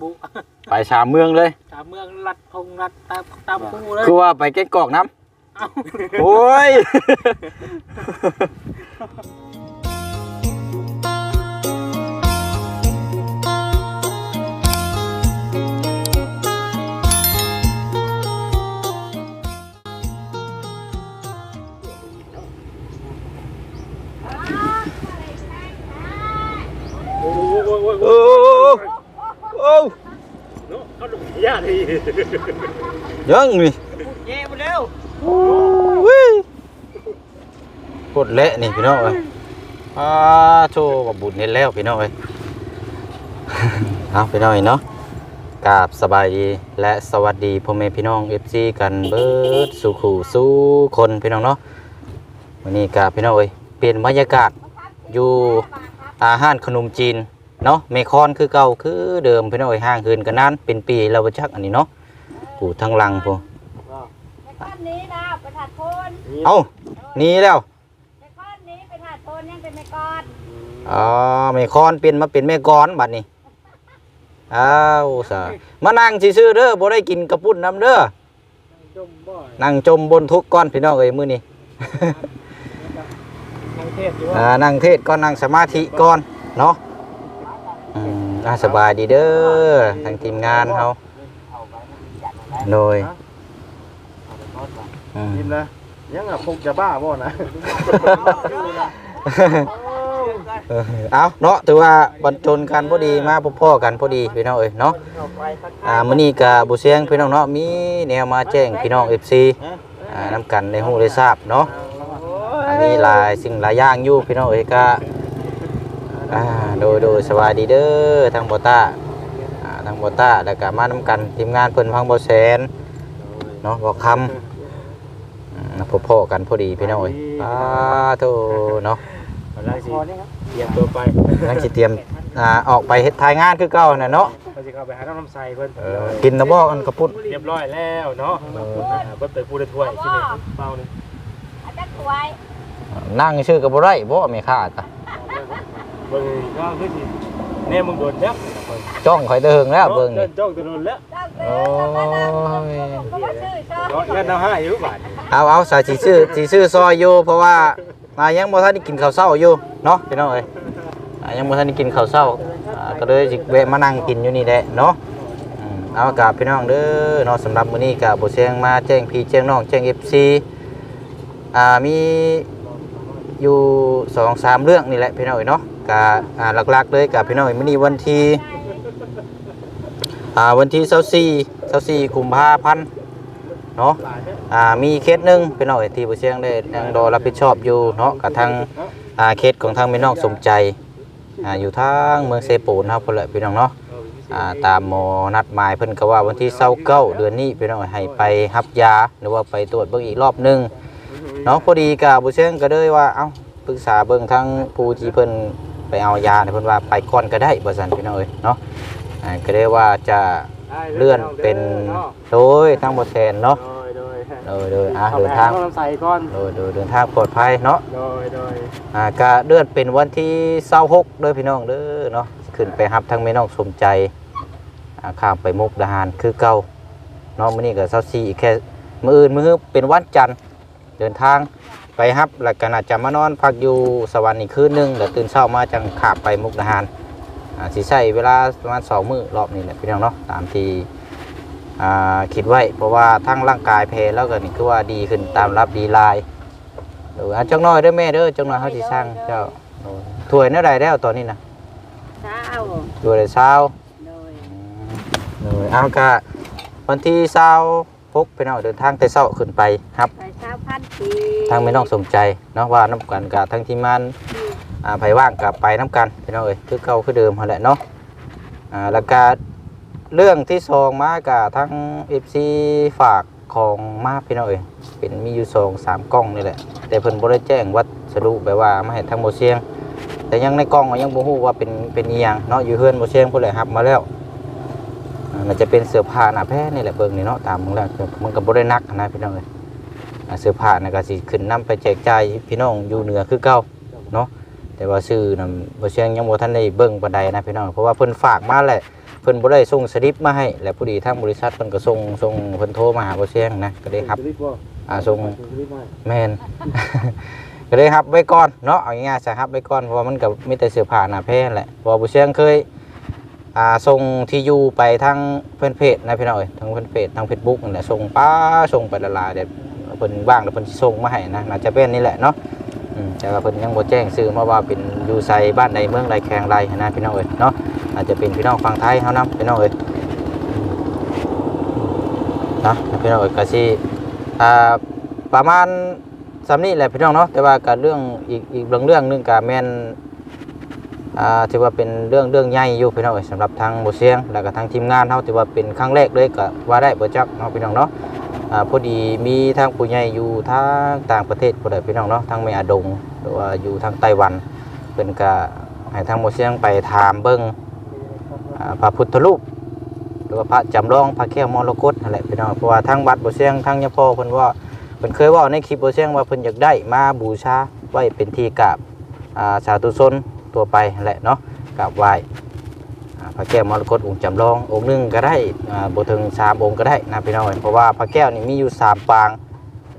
บุไปชามเมืองเลย ชาวเมืองลัดพงลัดตามตามคู่เลยคือว่าไปเก็ตกอกน้เอ้าำโอ้ยโอ้ โหโอ้โหโอ้โอ้เนาะเขาดุยากทียังนี่เย่หมดแล้ววิกดเละนี่พี่น้องเอ้ยอ่าโชว์กับบุญเห็นแล้วพี่น้องเอ้ยเอาพี่น้องเอ้ยเนาะกราบสบายดีและสวัสดีพ่อแม่พี่น้อง FC กันเบิดสู่ขู่สู่คนพี่น้องเนาะวันนี้กราบพี่น้องเอ้ยเปลี่ยนบรรยากาศอยู่อาหารขนมจีน เนาะเมคอนคือเก่าคือเดิมพี่น้องเอ้ยห่างเหินกันนานเป็นปีแล้วบ่จักอันนี้เนาะผู้ทั้งหลังพวกในข้อนี้นะไปถัดโพนเอ้าหนี่แล้วในข้อนี้ไปถัดโพนยังเป็นไม่กอดอ๋อเมคอนเป็นมาเป็นแม่กอนบัดนี้อ้าวสามานั่งซื่อๆเด้อบ่ได้กินกระปุ้นน้ำเด้อจมบ่อยนั่งจมบนทุกข์ก้อนพี่น้องเอ้ยมื้อนี้นังเทศอยู่อ่าว่านั่งเทศก่อนนั่งสมาธิก่อนเนาะ อืมอ่าสบายดีเด้อทางทีมงานเฮาโดยอืมยิ้มนะยังอะคงจะบ้าบ่นะเออเอาเนาะถือว่าบรรจนกันพอดีมาพบพ่อกันพอดีพี่น้องเอ้ยเนาะอ่ามื้อนี้ก็บ่เสียงพี่น้องเนาะมีแนวมาแจ้งพี่น้อง FC อ่านํกันในฮู้ได้ทราบเนาะอ่ามีหลายสิ่งหลายอย่างอยู่พี่น้องเอ้ยก็ อ่าโดยโดยสวัสดีเด้อทางบ่ต้าอ่าทางบ่ต้าแล้วก็มานํกันทีมงานเพิ่นพังบ่แสนเนาะบ่คำอืมพบพ่อกันพอดีพี่น้องเอ้ยอ้าโธเนาะอะไรสิเตรียมตัวไปนักสิเตรียมอ่าออกไปเฮ็ดทายงานคือเก่าน่ะเนาะเขาจะเข้าไปหาน้ำน้ำใสเพิ่นเออกินนะบ่อันกระปุ้นเรียบร้อยแล้วเนาะเพิ่นไปพูดถ้วยที่นี่เป้านี่อาจจะถวยนั่งชื่อก็บ่ได้บ่แม่ค้าตะ เบิ่งก็คือสิแน่มึงโดนแล้วจ้องข่อยแตะเฮิงแล้วเบิ่งเดินี่นจ้องตะโดนแล้วเจ้าเสือมาดามก็ว่าชื่อชอบเนาะยันเอาให้อยู่บาดเอาเอาสายสิซื้อสิซื้อซอยอยู่เพราะว่าอ่ายังบ่ทันได้กินข้าวเช้าอยู่เนาะพี่น้องเอ้ยอ่ายังบ่ทันได้กินข้าวเช้าอ่าก็เลยสิแวะมานั่งกินอยู่นี่แหละเนาะอืมเอากับพี่น้องเด้อเนาะสำหรับมื้อนี้ก็บ่เสียงมาแจ้งพี่แจ้งน้องแจ้ง FC อ่ามีอยู่สองสามเรื่องนี่แหละพี่น้องเอ้ยเนาะ ก็อ่าหลักๆเลยกับพี่น้องเอ้ยมื้อนี้วันที่อ่าวันที่24 24กุมภาพันธ์เนาะมีเคสหนึ่งพี่น้องเอยที่ผู้เชี่ยงได้ยังรอรับผิดชอบอยู่เนาะกับทางเคสของทางพี่น้องสมใจอยู่ทางเมืองเซปูนครับเพื่อนแหละพี่น้องเนาะาตามหมอนัดหมายเพิ่นก็ว่าวันที่29เดือนนี้พี่น้องให้ไปรับยาหรือว่าไปตรวจเบิ่งอีกรอบหนึงเนาะพอดีกับผู้เชี่ยงก็เลยว่าเอ้าปรึกษาเบิ่งทางผู้ที่เพิ่น ไปเอายาเนี่ยเพิ่นว่าไปก่อนก็ได้บ่ซั่นพี่น้องเอ้ยเนาะอ่าก็เลยว่าจะเลื่อนเป็นโดยทางบ่แทนเนาะโดยโดยโดยโดยอะเข้าเดิไปนหาทางน้ำใสก่อนโดยโดยเดินทางปลอดภัยเนาะโดยโดยอ่าก็เลื่อนเป็นวันที่26เด้อพี่น้องเด้อเนาะขึ้นไปรับทั้งแม่น้องสมใจอ่าข้ามไปมุกดาหารคือเก่าเนาะมื้อนี้ก็24อีกแค่มื้ออื่นมื้อเป็นวันจันทร์เดินทาง ไปรับแล้วก็น่าจะมานอนพักอยู่สวรรค์อีกคืนหนึงแล้วตื่นเช้ามาจังขับไปมุกดาหารอ่าสิใช้เวลาประมาณ2มื้อรอบนี้แหละพี่น้องเนาะตามที่อ่าคิดไว้ เพราะว่าทั้งร่างกายเพลแล้วก็นี่คือว่าดีขึ้นตามรับดีลายเอออะจังน้อยเด้อแม่เด้อจังน้อยเฮาสิสร้างเจ้าโอ้ยถ้วยเท่าใดแล้วตอนนี้นะเช้าถ้วยละเช้าโดยเออเอากะวันที่เช้า พกพี่น้องเดินทางแต่เช้าขึ้นไปครับ ไปเช้าพันปีทางแม่น้องสมใจเนาะว่าน้ำกันกับทั้งทีมงานอ่าไผว่างกับไปน้ำกันพี่น้องเอ้ยคือเก่าคือเดิมหั่นแหละเนาะอ่าแล้วก็เรื่องที่สองมากับทั้ง FC ฝากของมาพี่น้องเอ้ยเป็นมีอยู่สองสามกล้องนี่แหละ แต่เพิ่นบ่ได้แจ้งวัสดุแบบว่ามาให้ทางโมเสียง แต่ยังในกล้องก็ยังบ่ฮู้ว่าเป็นเป็นอีหยังเนาะอยู่เฮือนโมเสียงพุ่นแหละครับมาแล้วอ่า น่าจะเป็นเสื้อผ้าหน้าแพร่นี่แหละเบิ่งนี่เนาะตามมึงแล้วมันก็บ่ได้นักนะพี่น้องเอ้ยเสื้อผ้าน่ะก็สิขึ้นนํไปแจกจ่ายพี่น้องอยู่เหนือคือเก่าเนาะแต่ว่าซื้อนำบ่เสียงยังบ่ทันได้เบิ่งปานใดนะพี่น้องเพราะว่าเพิ่นฝากมาแหละเพิ่นบ่ได้ส่งสลิปมาให้แล้วพอดีทางบริษัทเพิ่นก็ส่งส่งเพิ่นโทรมาหาบ่เสียงนะก็ได้ครับอ่าส่งแม่นก็เลยครับไว้ก่อนเนาะเอาง่ายๆซะครับไว้ก่อนเพราะว่ามันก็มีแต่เสื้อผ้าหน้าแพร่แหละเพราะบ่เสียงเคย อ่าส่งที่อยู่ไปทางเพิ่นเพจนะพี่น้องเอ้ยทางเพิ่นเพจทาง Facebook นั่นแหละส่งป้าส่งไปละลายเดี๋ยวเพิ่นว่างแล้วเพิ่นสิส่งมาให้นะน่าจะเป็นนี่แหละเนาะอืมแต่ว่าเพิ่นยังบ่แจ้งชื่อมาว่าเป็นอยู่ไสบ้านใดเมืองใดแข่งใดนะพี่น้องเอ้ยเนาะอาจจะเป็นพี่น้องฝั่งไทยเฮานํพี่น้องเอ้ยนะพี่น้องเอ้ยก็สิอ่าประมาณสำนี้แหละพี่น้องเนาะแต่ว่าการเรื่องอีกอีกเรื่องเรื่องนึงกับแม่น ถือว่าเป็นเรื่องเรื่องใหญ่อยู่พี่น้องเอ้ยสำหรับทางโบเสียงแล้วก็ทางทีมงานเฮาถือว่าเป็นครั้งแรกเลยก็ว่าได้บ่จักเนาะพี่น้องเนาะอ่าพอดีมีทางผู้ใหญ่อยู่ทางต่างประเทศพุ่นแหละพี่น้องเนาะทางแม่อดงหรือว่าอยู่ทางไต้หวันเพิ่นก็ให้ทางโบเสียงไปถามเบิ่งอ่าพระพุทธรูปหรือว่าพระจำลองพระแก้วมรกตนั่นแหละพี่น้องเพราะว่าทางวัดโบเสียงทางยะพ่อเพิ่นว่าเพิ่นเคยว่าในคลิปโบเชียงว่าเพิ่นอยากได้มาบูชาไว้เป็นที่กราบอ่าสาธุชน ตัวไปแหละเนาะกราบไหว้พระแก้วมรกตองค์จำลององค์หนึ่งก็ได้บ่ถึงสามองค์ก็ได้นะพี่น้องเพราะว่าพระแก้วนี่มีอยู่สามปาง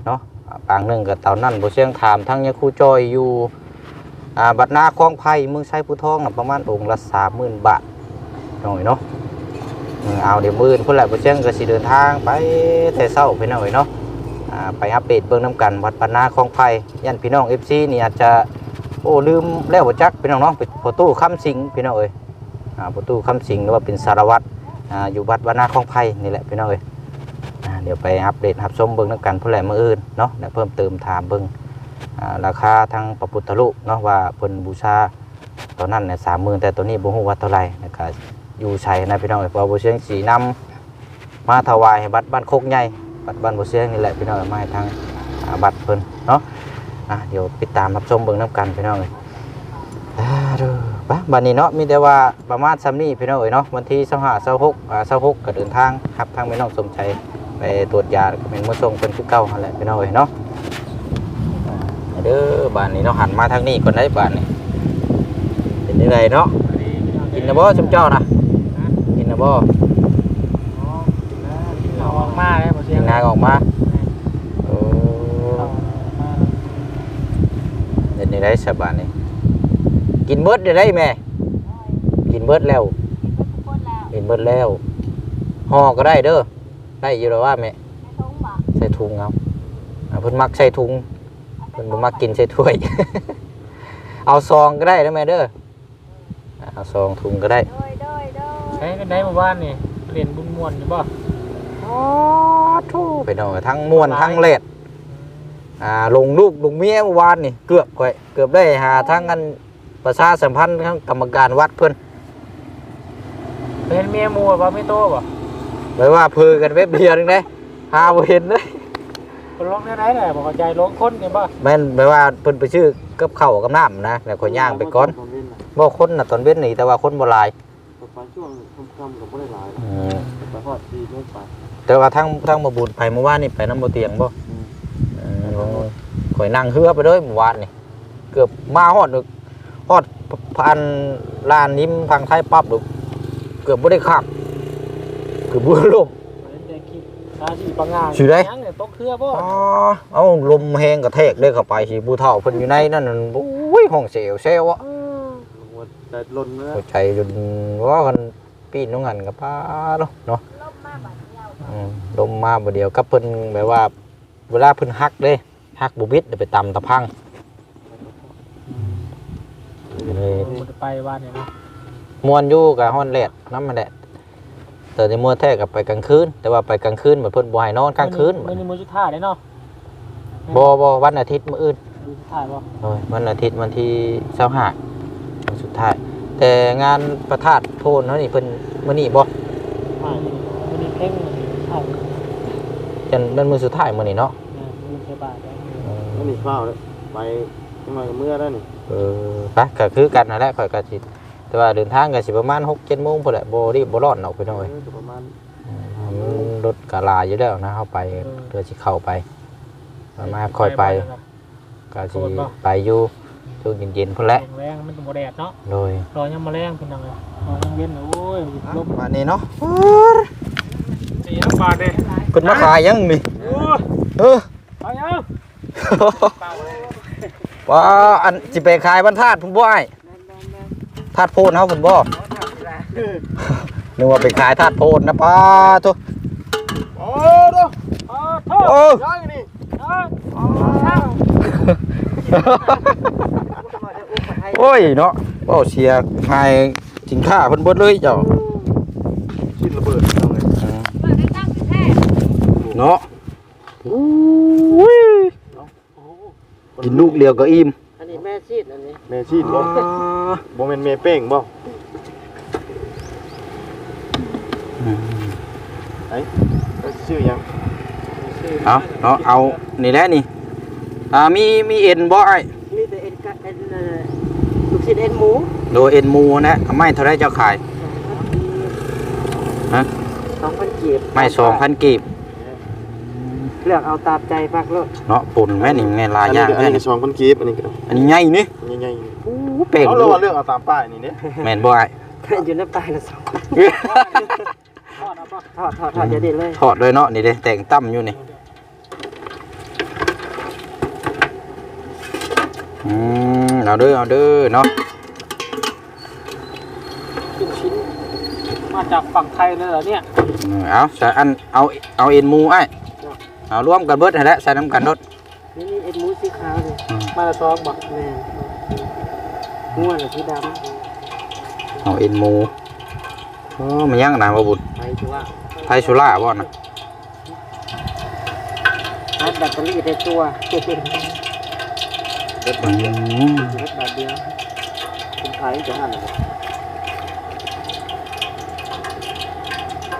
เนาะปางหนึ่งก็เต่านั่นโบเชียงถามทั้งยาคูจอยอยู่บัดนาคลองไผ่เมืองไชผู้ทองประมาณองค์ละ30,000บาทหน่อยเนาะเอาเดี๋ยวมื้ออนพุ่นแหละโบเชียงก็สิเดินทางไปแต่เช้าพี่น้อยเนาะไปอัปเดตเบื้องน้ำกันวัดปานนาคลองไผ่ยันพี่น้องเอฟซีนี่อาจจะ โอ้ลืมแล้วบ่จักพี่น้องเนาะปพอตู้คำสิงพี่น้องเอ้ยอ่าพอตู้คำสิงหรือว่าเป็นสารวัตรอ่าอยู่วัดปานาคลองไผ่นี่แหละพี่น้องเอ้ยอ่าเดี๋ยวไปอัปเดตรับชมเบื้องน้ำกันผู้แหลมื้ออื่นเนาะแล้วเพิ่มเติมถามเบื้องอ่าราคาทางพระพุทธรูปเนาะว่าเพิ่นบูชาตอนนั้นเนี่ยสามหมื่นแต่ตัวนี้บ่ฮู้ว่าเท่าไหร่นะครับอยู่ใช้นะพี่น้องเอ้ยเพราะบ่เชียงสีนำมาถวายให้วัดบ้านโคกใหญ่บัตรบ้านบัวเสียงนี่แหละพี่น้องเอามาให้ทางบัตรเพิ่นเนาะ อะเดี๋ยวติดตามรับชมเบิ่งน้ำกันพี่น้องเลยอ่าเด้อปะบัดนี้เนาะมีแต่ว่าประมาณซ้ำนี้พี่น้องเอ้ยเนาะวันที่25 26อ่า26ก็เดินทางครับทางแม่น้องสมชัยไปตรวจยาแล้วก็เป็นมื้อส่งเพิ่นคือเก่าหั่นแหละพี่น้องเอ้ยเนาะอ่าเด้อบ้านนี้เนาะหันมาทางนี้ก่อนได้บ้านนี้เป็นยังไงเนาะกินนะบ่ชมเจ้านะกินนะบ่เอาออกมาแล้วบ่เสีกิยงนนางออกมาโอ้ เดี๋ยวนี้ ได้สบายนี่กินเบิดได้ได้แม่ กินเบิดแล้วคนแล้วกินเบิดแล้วห่อก็ได้เด้อได้อยู่แล้วว่าแม่ไม่ท้องบ่ใส่ถุงเอาอ่าเพิ่นมักใส่ถุงเพิ่นบ่มักกินใส่ถ้วย เอาซองก็ได้นะแม่เด้ออ่าเอาซองถุงก็ได้โดยโดยโดยใช้กันได้หมู่บ้านนี่เรียนบุญม่วนอยู่บ่อ๋อทูไปหน่อยทั้งม่วนทั้งเล็ด อ่าลงลูกลงเมียเมื่อวานนี่เกือบก่อยเกือบได้หาทั้งกันประชาสัมพันธ์ทั้งกรรมการวัดเพิ่นเป็นเมียหมู่บ่ไม่โตบ่ไว้ว่าเพือกันเว็บเดียวนึงได้หาบ่เห็นเลยคนร้องได้ไหนแหละบ่เข้าใจร้องคนนี่บ่แม่นแปลว่าเพิ่นไปชื่อกับข้าวกับน้ำนะแล้วก็ย่างไปก่อนบ่คนน่ะตอนเว้นนี่แต่ว่าคนบ่หลายไปช่วงค่ำๆกับบ่ได้หลายอืมไปฮอด4โมงไปแต่ว่าทั้งทั้งมาบุญไปเมื่อวานนี่ไปน้ำบ่เตียงบ่อืม ข่อยนั่งเฮือไปเลยเมื่อวานนี่เกือบมาฮอดนึกฮอดพันลานนิ้มทางไทยปั๊บนึกเกือบบ่ได้ขับเกือบบ่ล่มเห็นแต่คลิปอาชีพปังงานสิได้ยังเนี่ยตกเครือบ่อ๋อเอาลมแฮงกระแทกเด้เข้าไปสิผู้เฒ่าเพิ่นอยู่ในนั่นน่ะโอ้ยห้องเสียวเซลอะว่าแต่ลนนะหัวใจจนว่ากันปีนน้องหันกับป้าเนาะเนาะลบมาบัดเดียวอืมลมมาบ่เดียวกับเพิ่นแบบว่า เวลาเพิ่นฮักเด้ฮักบุบิดเดี๋ยวไปตำตะพังเลยบ่ได้ไปบ้านนี่เนาะมวนอยู่กับฮอนแลดน้ำมันแหละแต่ในมวนแท้กับไปกลางคืน แต่ว่าไปกลางคืนเหมือนเพิ่นบ่ให้นอนกลางคืนมื้อนี้มื้อสุดท้ายเด้เนาะบ่บ่วันอาทิตย์มื้ออื่นมื้อสุดท้ายบ่โอ้ยวันอาทิตย์วันที่25วันสุดท้าย แต่งานประทาดโทนเนาะนี่เพิ่นมื้อนี้บ่อ่ามื้อนี้เพ่ง มื้อนี้เข้าจันเป็นมื้อสุดท้ายมื้อนี้เนาะเนี่ยมื้อใส่บาตรแล้วอันนี้ข้าวเลยไปจังหน่อยก็เมื่อแล้วนี่เออไปก็คือกันนั่นแหละข่อยก็สิแต่ว่าเดินทางก็สิประมาณ6-7โมงพุ่นแหละบ่รีบบ่ร้อนออกไปหน่อยเออก็ประมาณอืมรถก็ลาอยู่แล้วนะเฮาไปเพื่อสิเข้าไปมาค่อยไปก็สิไปอยู่ช่วงเย็นๆพุ่นแหละแรงมันจะบ่แดดเนาะโดยรอยังมาแรงเป็นยังไงรอยังเย็นโอ้ยลมมานี่เนาะ สี่น้ำบาทเด้เพิ่นมาขายยังนี่โอ้ยเออเอายังว่าอันสิไปขายบรรทัดพุ่นบ่อ้ายธาตุโพนเฮาพุ่นบ่นึกว่าไปขายธาตุโพนนะป้าทุโอ้ดูอ๋อโทษโอ้ยังนี่โอ้ยเนาะเว้าเสียหายสินค้าเพิ่นเบิดเลยเจ้าชิ้นระเบิดเอาไง เปิดได้ตั้งแท้ เนาะอุ้ยกินลูกเดียวก็อิ่มอันนี้แม่ชีดอันนี้แม่ชีดบ่บ่แม่นแม่เป้งบ่ไอ้ชื่อหยังเอาเนาะเอานี่แหละนี่อ่ามีมีเอ็นบ่ไอ้มีแต่เอ็นกะเอ็นเอ่อลูกชิ้นเอ็นหมูโดยเอ็นหมูนะเอาไม่เท่าไรเจ้าขายฮะสองพันกีบไม่สองพันกีบ เลือกเอาตามใจพักโลดเนาะปุ่นแม่นี่แม่ลายย่างอันแม่นี้นี่สองพันกีบอันนี้ก็อันนี้ใหญ่นี่ใหญ่อู้เป่งๆเอาลูเรากว่าเลือกเอาตามป้ายนี่เด้แม่นบ่ไอ้อยู่ในปลายละสองทอดทอดทอดทอดจะดีเลยทอดด้วยเนาะนี่เด้แต่งตั้มอยู่นี่อืมเอาเด้อเอาเด้อเนาะลูกชิ้นมาจากฝั่งไทยเลยเหรอเนี่ยอืมเอาใส่อันเอาเอาเอ็นหมูไอ้ เอารวมกันเบิดให้แล้วใส่น้ำกันรถนี่นี่เอ็นหมูสีขาวเลยอืมมาละซองบักแม่ม้วนหรือสีดเอาเอ็นหมูโอ้มันยังหนาบ่บุญำไปถือว่าไทยชุล่าบ่นะชาร์จแบตเตอรี่ในตัวอืมรถแบบเดียวคนไทยจะหั่นอะไร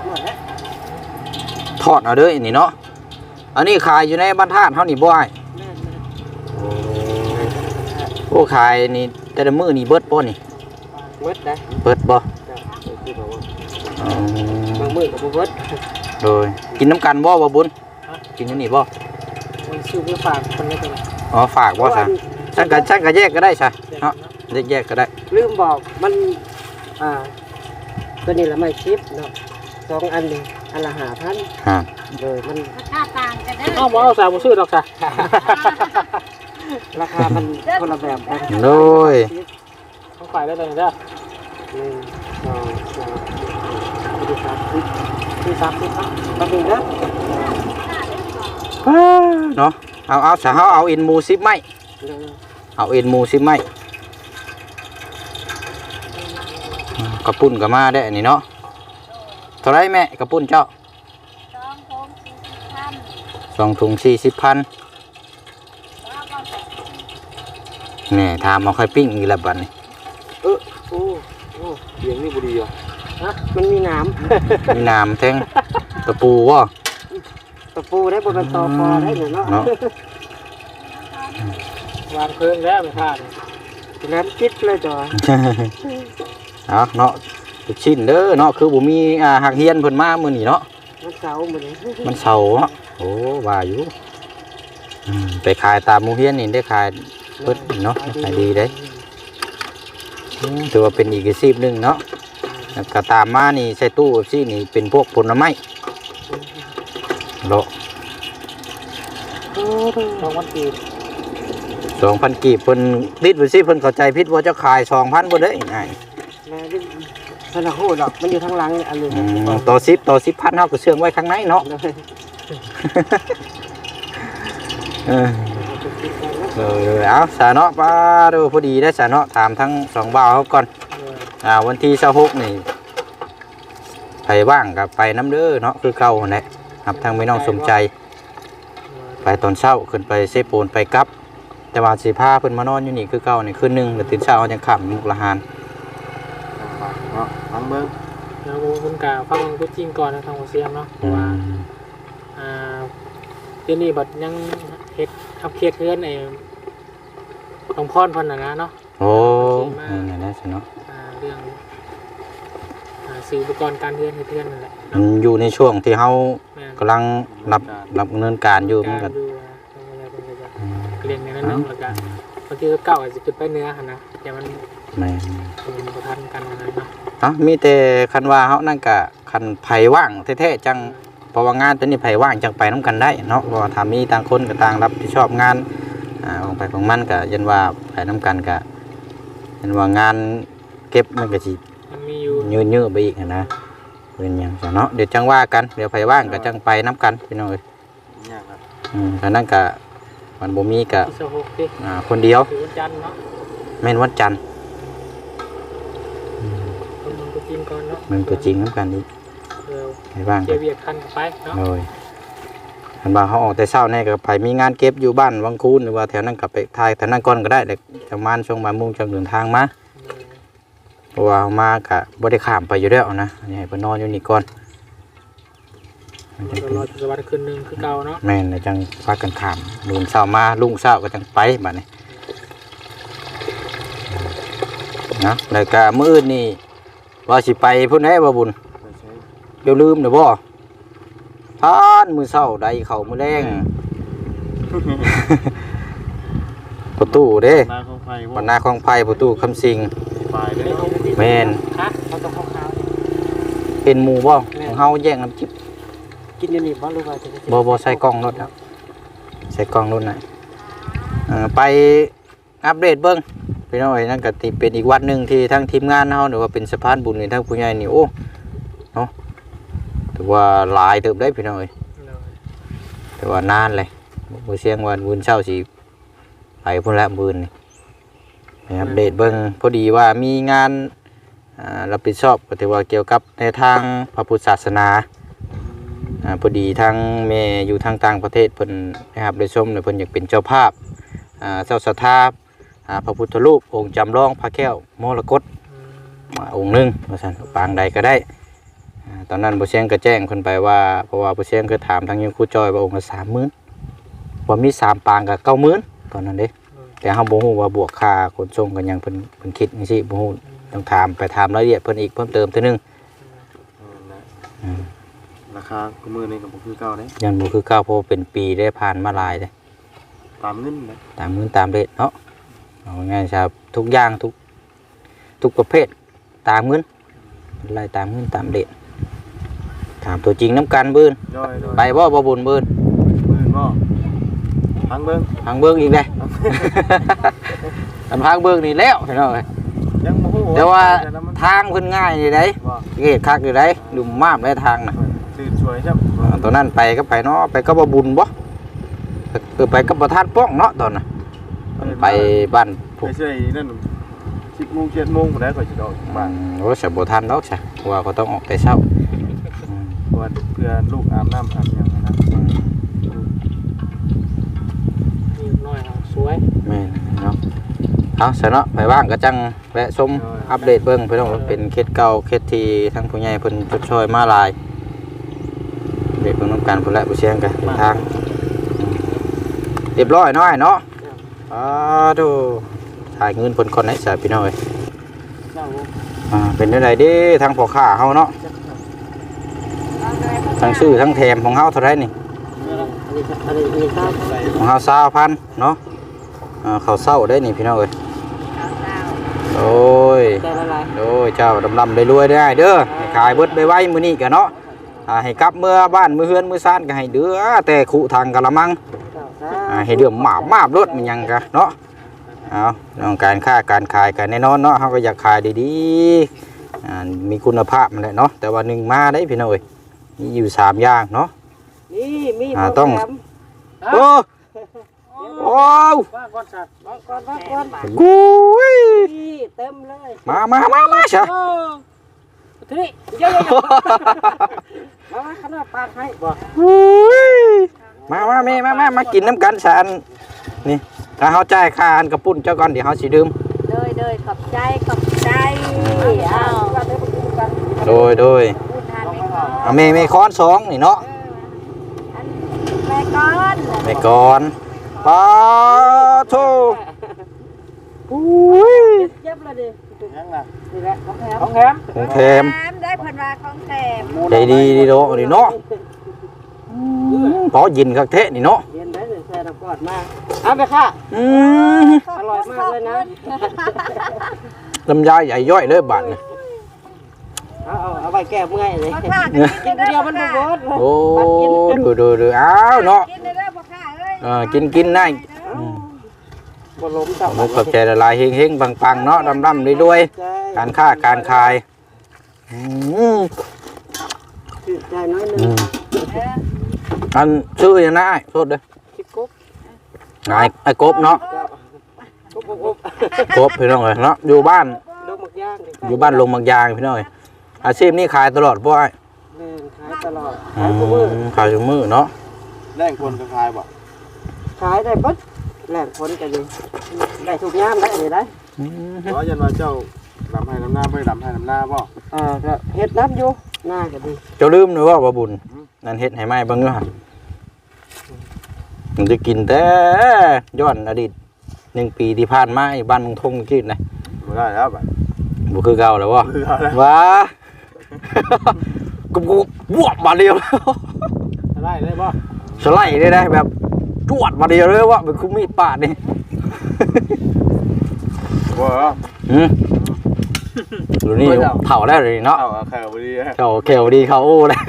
หมดแล้วทอดเอาเด้ออันนี้เนาะ อันนี้ขายอยู่ในบ้านธาตุเฮานี่บ่อ้ายแม่นโอ้ขายนี่แต่ละมื้อนี่เบิดบ่นี่เบิดได้เบิดบ่คือแบบว่าอืบามงมือกับเบิดโดยกินน้ำกันบ่บ่บุญกินอยู่นี่บ่มันซื้อไปฝากคนนี้กันอ๋อฝากบ่ซะฉันก็ฉันก็แยกก็ได้ซะเนาะแยกๆก็ได้ ลืมบอกมันอ่าตัวนี้ละไม่ชิปเนาะสองอันนี่ อันละหาพันฮะเลยมันราคาต่างกันเด้ออ้าวบ่เอาสาวบ่ซื้อดอกจ้ะราคามันคนละแบบกันโดยต้องขายได้เลยเด้อหนึ่งสองสามสี่สามสิบสี่สามสิบครับมาดูเด้อเนาะเอาเอาซะเฮาเอาเอ็นหมู10ไม้เดี๋ยวเอาเอ็นหมู10ไม้อืมกระปุ่นก็มาได้อันนี้เนาะ เท่าไรแม่กระปุ่นเจ้าสองโค้งสี่สิบพันสองถุง40,000แล้วก็แบบนี่ถามมาค่อยปิ้งอีกแล้วบัดนี้เออโอ้โอ้เสียงนี่บ่ดีอะฮะมันมีหน้มีน้ำแทงตะปูวะำตะปูได้บนเป็นตอปอได้เนี่ยเนาะเนาะวางเพลิงแล้วไม่พลาดแล้วจิตเลยจอยเอาเนาะ ลูกชิ้นเด้อเนาะคือบ่มีอ่าหักเฮียนเพิ่นมามื้อนี้เนาะมันเสาเหมือนี้มันเสาร์เนาะโอ้ว่าอยู่อืมไปขายตามหมู่เฮียนนี่ได้ขายเพิ่นเนาะขายดีเด้อืมถือว่าเป็นอีกอาชีพหนึงเนาะแล้วก็ตามมานี่ใส่ตู้ซีนี่เป็นพวกผลไม้โลสองวันตีสองพันกีบเพิ่นติดไว้สิเพิ่นเข้าใจผิดว่าเจะขายสองพันบ่ได้ง่ายแม่ที่ สนักโหดหรอกมันอยู่ทางหลังอันนี้อืมต่อสิบต่อสิบพันเฮาก็เชื่องไว้ข้างในเนาะเลยเออเออเอาสาเนาะป้าดูพอดีได้สาเนาะถามทั้งสองบ่าวเขาก่อนอ่าวันที่26นี่ไปว่างกับไปน้ำเด้อเนาะคือเก่าหั่นแหละครับทางไม่น้องสมใจ ไปตอนเช้าขึ้นไปเซโปนไปกลับ แต่ว่าสิพาเพิ่นมานอนอยู่นี่คือเก่านี่คืนหนึงแล้วตื่นเช้าเขาจังขับมุกละหาน เนาะฟังเบิ่งแล้วคุณกาฟังพูดจริงก่อนนะทางหัวเสียงเนาะเพอืราะว่ามอ่าเดี๋ยวนี้บัดยังเฮ็ดขับเครียดเพื่อนไอ้หลวงพ่อพันน่ะนะเนาะโอ้นี่นแหละสิเนาะอ่าเรื่องอ่าซื้ออุปกรณ์การเรียนให้เพื่อนนั่นแหละมันอยู่ในช่วงที่เฮาแม่นกำลังรับรับดำเนินการอยู่มันกาก็รดูว่าทำอะไรเป็นจะเรียนในนั้นเนาะแล้วก็บางที่เก่าอาจจะขึ้นไปเนื้อหั่นนะเดี๋ยวมันแม่นมันบ่ทันกันอะไร เนาะเอ้ามีแต่คันว่าเฮานั่นก็คันไผว่างแท้ๆจังเพราะว่างานตัวนี้ไผว่างจังไปนํกันได้เนาะเพราะว่าถ้ามีต่างคนก็ต่างรับผิดชอบงานอ่าของไปของมันก็ยันว่าไปนํกันก็ยันว่างานเก็บมันก็สิมันมีอยู่ยืนเยอะไปอีกหั้นนะเป็นหยังซะเนาะเดี๋ยวจังว่ากันเดี๋ยวไผว่างก็จังไปนํกันพี่น้องเอ้ยยากครับอืมอันนั้นก็มันบ่มีก็ที่สหกที่อ่าคนเดียวถือวันจันทร์เนาะแม่นวันจันทร์ คนมันก็จริ งก่อนเนาะมันก็จริงนํกันอีกเออไผว่างเจีก็ยเวียกคันกันไปเนาะโอ้ยอันว่าเขาออกแต่เช้าแน่ก็ไปมีงานเก็บอยู่บ้านวังคูนหรือว่าแถวนั้นก็ไปทายแถวนั้นก่อนก็ได้แต่จะมานช่วงบ่ายโมงจังเดินทางมาเพราะว่าเอามาก็บ่ได้ข้ามไปอยู่แล้วนะอันนี้ให้เพิ่นนอนอยู่นี่ก่อนมันจังเออเป็นรอจุดวันคืนหนึงคือเก่าเนาะแม่นแล้วจังพากันข้ามลุงเช้ามาลุงเช้าก็จังไปบัดนี้นะแล้วก็มื้ออื่นนี่ ว่าสิไปพุ่นไหนบ่บุญไปใช้เดี๋ยวลืมเด้อบ่ทานมื้อเช้าใดเข้ามื้อแรงประตูเด้นาของไฟปันนาของไผ่ประตูคำสิงปลายเลยแม่นฮะเขาต้องเข้าขาวเป็นหมู่บ่ของเฮาแย่งน้ำจิบกินเดี๋ยวนี้บ่รู้ว่าจะได้บ่บ่ใส่กล้องรถครับใส่กล้องรถน่ะเอ่อไปอัปเดตเบิ่ง พี่น้องเอ้ยนั่นก็ติเป็นอีกวัดหนึ่งที่ทั้งทีมงานเฮาหรือว่าเป็นสะพานบุญนี่ทั้งผู้ใหญ่นี่โอ้เนาะถือว่าหลายเติบได้พี่น้องเอ้ยเลยแต่ว่านานเลยบ่เสียงว่ามื้อเช้าสิไปพุ่นละมื้อนี่ไปอัปเดตเบิ่งพอดีว่ามีงานรับผิดชอบก็ถือว่าเกี่ยวกับในทางพระพุทธศาสนาพอดีทางแม่อยู่ทางต่างประเทศเพิ่นนะครับได้ชมเลยเพิ่นอยากเป็นเจ้าภาพเจ้าสถาอ่า พระพุทธรูปองค์จำลองพระแก้วมรกตอืมมาองค์หนึงว่าซั่นปางใดก็ได้อ่าตอนนั้นบ่เชียงก็แจ้งเพิ่นไปว่าเพราะว่าบ่เชียงเคยถามทางยังครูจอยว่าองค์ละ30,000ว่ามีสามปางก็90,000ตอนนั้นเด้แต่เฮาบ่ฮู้ว่าบวกค่าขนส่งกันยังเพิ่นเพิ่นคิดจังซี่บ่ฮู้ต้องถามไปถามรายละเอียดเพิ่นอีกเพิ่มเติมเทื่อนึงอืมราคาก็มือนี่กับผมคือเก่าเลยยังบ่คือเก่าเพราะว่าเป็นปีได้ผ่านมาหลายเด้ตามเงินนะตามเงินตามเรทเนาะ เอาง่ายๆครับทุกอย่างทุกทุกประเภทตามเงินไล่ตามเงินตามเรทถามตัวจริงน้ำกันบืนย่อยๆไปบ่บ่บุญบืนมือบ่พังเบิ้งทางเบิ้งอีกเลยอันทางเบิ้งนี่แล้วเห็นไหมยังโมโหแต่ว่าแล้วมันทางเพิ่นง่ายนี่ได้บ่เกตคักอยู่ได้ดุมมากได้ทางน่ะสื่อสวยจับอ่าตอนนั้นไปก็ไปเนาะไปก็บ่บุญบ่คือไปก็บ่ทานป้องเนาะตอนน่ะ ตอนไปบ้านไปผมเชื่อนั่นสิบโมงเจ็ดโมงผมได้ก่อนจะออกจากบ้าบ้านนโอ้ยสบ่ทันดอกจ้ะเพราะว่าเขาต้องออกแต่เช้าอืมเพราะว่าเพื่อลูกอาบน้ำอาบอย่างนะอืมนี่น้อยเอาสวยแม่นเนาะเอาซะเนาะไปว่างก็จังแวะชมอัปเดตเบิ่งเพิ่นว่ามันเป็นเคสเก่าเคสที่ทั้งผู้ใหญ่เพิ่นชดช่วยมาหลายเด็กเพิ่นต้องการพุ่นแหละผู้เชี่ยงกันทางเรียบร้อยน้อยเนาะ อ้าดูถ่ายเงินผลคนไหนใส่พี่น้อยเจ้าอ่าเป็นยังไงเดิทางพ่อค้าเฮาเนาะทั้งซื้อทั้งแถมของเฮาเท่าไหรนี่อันนี้อันนี้อันนี้ข้าวใส่ของเฮาสาวพันเนาะอ่าเขาวเศร้าได้นี่พี่น้องเอ้ยโอ้ยได้ละลายโอ้ยเจ้าดำดำได้รวยได้เด้อให้ขายเบิดไปไว้มื้อนี้กันเนาะอ่าให้กลับเมื่อบ้านมื้อเฮือนมื้อซ่านก็ให้เด้อแต่ขุทางกะละมังเจ้าซะอ่า ให้เดือมหมาบมาบรถมันยังกะเนาะเอาเรื่องการค้าการขายกันแน่นอนเนาะเขาก็อยากขายดีๆอ่ามีคุณภาพมันแหละเนาะแต่ว่าหนึ่งมาได้พี่น้อยมีอยู่สามอย่างเนาะนี่มีอ่าต้องโอ้โอ้ว่าก่อนสัตว์ว่าก่อนว่าก่อนกุยนี่เต็มเลยมามามามาชะโอ้ทีนี้เยอะๆมามาขนาดปากให้บ่กุย มามาแม่มามามากินน้ำกันสารนี่ถ้าเขาจ่ายค่าอันกระปุ่นเจ้าก่อนเดี๋ยวเขาสิดื่มเดยเดยขอบใจขอบใจเอาโดยโดยพูดทานไม่ก่อนเอาแม่แม่ค้อนสองนี่เนาะอันแม่ก้อนไปก่อนปาโทอุ้ยเจ็บเลยดิยังล่ะนี่แหละของแถมของแถมของแถมแถมได้เพันวาของแถมใจดีดีโดนี่เนาะ พอยินคักเทะนี่เนาะเรียนได้เลยแถมน้ำกอดมากเอาไปค่ะ อืมอร่อยมากเลยนะ ลำไยใหญ่ย่อยเลยบาดนี่เอาเอาเอาไปแก้เมื่อยเลยพ่อข้ากินเดียวมันบ่เบิดโอ้ดูดูดูอ้าวเนาะกินได้แล้วพ่อข้าเอ้ยเออกินกินได้อืมบ่ล้มจับผมขอบใจละลายเฮงเฮงปังปังๆเนาะดำดำๆรวยๆการค้าการขายอืม ใจน้อยหนึอืงม อันชื่อยังไงโทษเด้อคิดกุ๊บนายไอ้กบเนาะกุ๊บกุ๊บกุ๊บกบพี่น้องเอ้ยเนาะอยู่บ้านลูกหมึกย่างดิอยู่บ้านลงบางยางพี่น้องเอ้ยอาชีพนี้ขายตลอดบ่ไอ้แม่นขายตลอดอืขายทุกมื้อมขายทุกมื้อเนาะแรงคนคลายบ่ขายได้เบิดแหล่งผลกันดีได้ทุกยามได้เลยได้อืมเพราะยันว่าเจ้าดำให้น้ำหน้าไม่ดำให้น้ำหน้าบ่เอ่าก็เฮ็ดน้ำอยู่หน้าก็ดีเจ้าลืมหรือว่าบ่บุญ นั่นเฮ็ดให้ไหมเบิ่งเด้อหั่นมันจะกินแต่ย้อนอดีตหนึ่งปีที่ผ่านมาไอ้บ้านมงทงคิดนะบ่ได้แล้วบัดบ่คือเก่าแล้วบ่คือเอาแล้วว้ากูกูบวบมาเดียวได้เลยบ่สไลด์ได้ได้แบบจวดมาเดียวเลยว่าเป็นคุมีดปาดนี่บ่เหรอหืมดูนี่เผาได้เลยเนาะเอาเอาแค่บ่ดีฮะเขาเขียวดีเขาโอ้เลย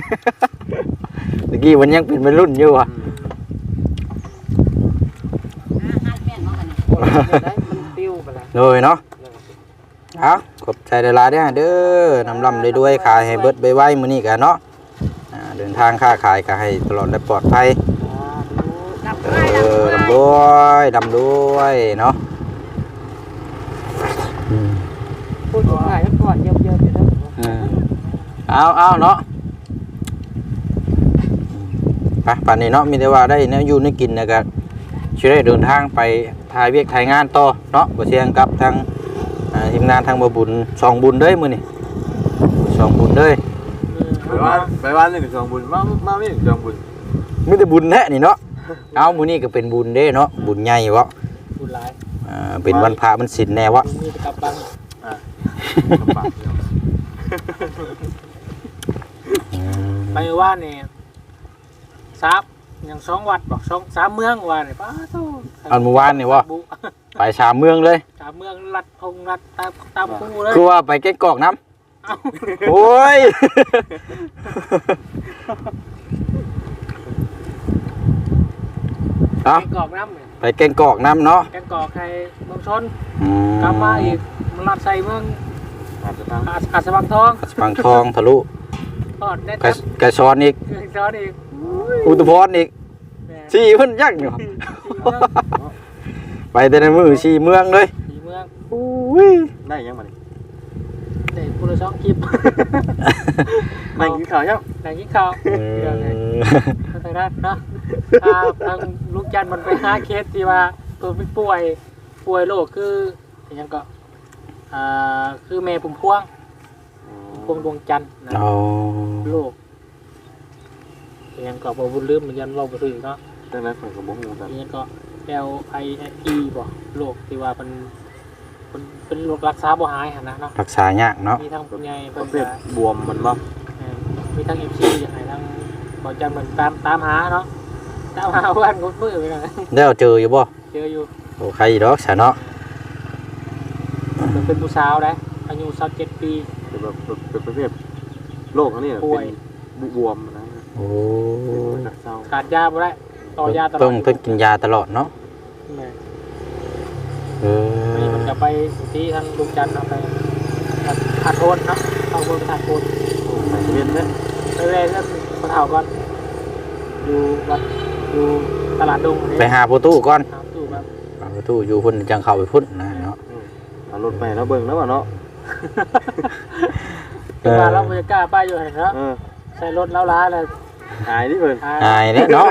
ตะกี้มันยังเป็นวัยรุ่นอยู่อะบ่ได้มันปิ้วไปแล้วเลยเนาะเอาขอบใจเวลายๆเด้อเด้อนำลำด้วยด้วยขายให้เบิดไปไว้มื้อนี้กันเนาะอ่าเดินทางค้าขายก็ให้ตลอดและปลอดภัยดับเอไฟดับอไฟดำด้วยดำด้วยเนาะอืมพูดง่ายๆแล้วก่อนเยอะๆอยู่แล้วอืมเอาเอาเนาะ ไปป่านนี้เนาะมีแต่ว่าได้เนื้ออยู่เนื้อกินนะก็ช่วยได้เดินทางไปถ่ายเวียกถ่ายงานต่อเนาะบ่เชียงกับทางอ่าทีมงานทางบ่บุญสองบุญเด้ยมื้อนี้สองบุญเด้ยไปบ้านไปบ้านหนึ่งสองบุญมามาไม่หนึ่งสองบุญมีแต่บุญแท้นี่เนาะเอามื้อนี้ก็เป็นบุญเด้เนาะบุญใหญ่วะพูดหลายอ่าเป็นวันพระมันศีลแน่วะมีแต่กลับบ้านปากเดียวอืมไปว่านี่ ซับยังสองวัดบอกสองสามเมืองว่านี่ป้าโตอันเมื่อวานนี่วะบุไปชามเมืองเลยสามเมืองรัดพงรัดตามตามคู่เลยคือว่าไปแก้งกอกน้ำเอ้าโอ้ยเอาแกงกอกน้ำเนี่ยไปแกงกอกน้ำเนาะแกงกอกใครเมืองชนอืกลับมาอีกมันรัดใส่เมืองอาจจะตั้งอาอาสวังทองฟังทองทะลุทอดได้กระจับกระชอนอีกเครื่องช้อนอีก อุตุพรอีกแหม่สี่เพิ่นยักอยู่สี่เมืองไปแต่ในมือสี่เมืองเลยสี่เมืองอุ้ยได้ยังมาดิเด็กพูดสองคลิปได้กินข้าวยังไหนกินข้าวอืเดี๋ยวไหนมทางด้านเนาะอ่าทางลูกจันทร์มันไปหาเคสที่ว่าตัวมันป่วย ป่วยโรคคืออย่างนั้นก็อ่าคือแม่ปุ่มพวง พวงดวงจันทร์นะเอาโรคอ ย่างก็บอบุญลืมเหมือนกันเราไปถึงเนาะดังนั้นผมก็บ่ฮู้กันอย่างก็ L I E บ่โรคที่ว่ามันมันเป็นโรครักษาบ่หายหั่นนะเนาะรักษายากเนาะมีทั้งผู้ใหญ่ปเพิ่ระนเภก็ทบวมมันบ่เอ่อมีทั้ง FC อย่างไรทั้งบ่จันทร์มันตามตามหาเนาะตามหาวันกดมือไปหน่อยได้เอาเจออยู่บ่เจออยู่โอ้ใครดอกสะเนาะมันเป็นผู้สาวนะอายุ27ปีเป็นแบบเป็นประเภทโรคอันนี้ป่วย เป็นบวม โอ้หนักเศร้าขาดยาบ่ได้ต่อยาตลอดต้องต้องกินยาตลอดเนาะแม่เอนี่อมันจะไปที่ทางลุงจันทร์เอาไปขาดโทนเนาะเข้าโทนขาดโทนใส่เวียนเนี่ยไปเรื่อยๆแล้วมาเท่าก่อนอยู่วัดอยู่ตลาดดงนี่ไปหาประตูก่อนถามตู้แบบหาประตูอยู่พุ่นจังเข้าไปพุ่นนะเนาะเอารถไปแล้วเบิ่งแล้วบ่เนาะเป็นว่าเราไม่กล้าป้ายอยู่เห็นเนาะเออใส่รถแล้วล้าเลย อายดิเพิ่นอายเนี่ยเนาะ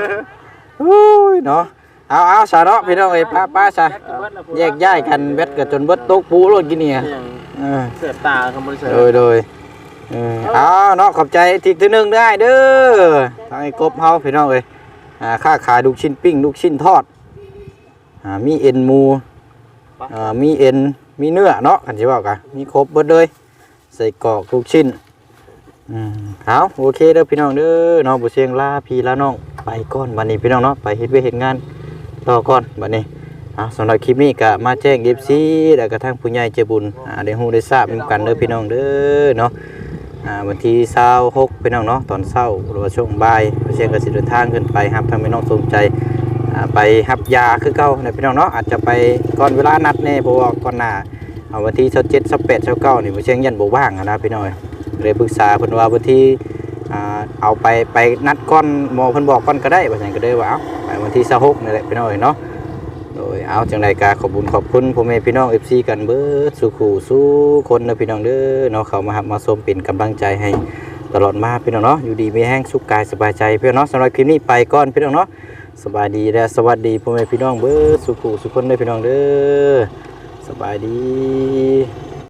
อุ้ยเนาะเอาเอาสาเนาะพี่น้องเอ้ยป้าป้าซะแยกย้ายกันเบ็ดกันจนเบิดตกปูรถกินเนี่ยยังเออเสียบตาคำบริษัทโดยโดยเออเอาเนาะขอบใจทีทีหนึงได้เด้อทางไอ้กบเฮาพี่น้องเอ้ยอ่าค่าขายลูกชิ้นปิ้งลูกชิ้นทอดอ่ามีเอ็นหมูอ่ามีเอ็นมีเนื้อเนาะกันสิว่ากันมีครบเบิดเลยใส่กรอกลูกชิ้นอืม เอาโอเคเด้อพี่น้องเด้อเนาะบ่เสียงลาพี่ลาน้องไปก่อนวันนี้พี่น้องเนาะไปเฮ็ดเวเฮ็ดงานต่อก่อนบัดนี้อ่าสำหรับคลิปนี้ก็มาแจ้ง FC แล้วก็ทางผู้ใหญ่ใจบุญอ่าได้ฮู้ได้ทราบนกันเด้อพี่น้องเด้อเนาะอ่าวันที่26พี่น้องเนาะตอนเช้าหรือว่าช่วงบ่ายบุเชียงก็สิเดินทางขึ้นไปรับทางพี่น้องสนใจอ่าไปรับยาคือเก่านะพี่น้องเนาะอาจจะไปก่อนเวลานัดแน่เพราะว่าก่อนหน้าเอาวันที่27 28 29นี่บ่เชียงยันบ่ว่างนะพี่น้อง เลยปรึกษาเพิ่นว่าวันที่เอาไปไปนัดก้อนหมอเพิ่นบอกก้อนก็ได้ว่าซั่นก็เลยว่าเอาไปวันที่26นี่แหละพี่น้องเอ้ยเนาะโดยเอาจังไดก็ขอบคุญขอบคุณพ่อแม่พี่น้อง FC กันเบิดสู่คู่สู่คนนะพี่น้องเด้อเนาะเข้ามาหับมาชมเป็นกำลังใจให้ตลอดมาพี่น้องเนาะอยู่ดีมีแห้งสุขกายสบายใจพี่น้องเนาะสำหรับคลิปนี้ไปก่อนพี่น้องเนาะสบายดีและสวัสดีพ่อแม่พี่น้องเบิดสู่คู่สู่คนเด้อพี่น้องเด้อสบายดี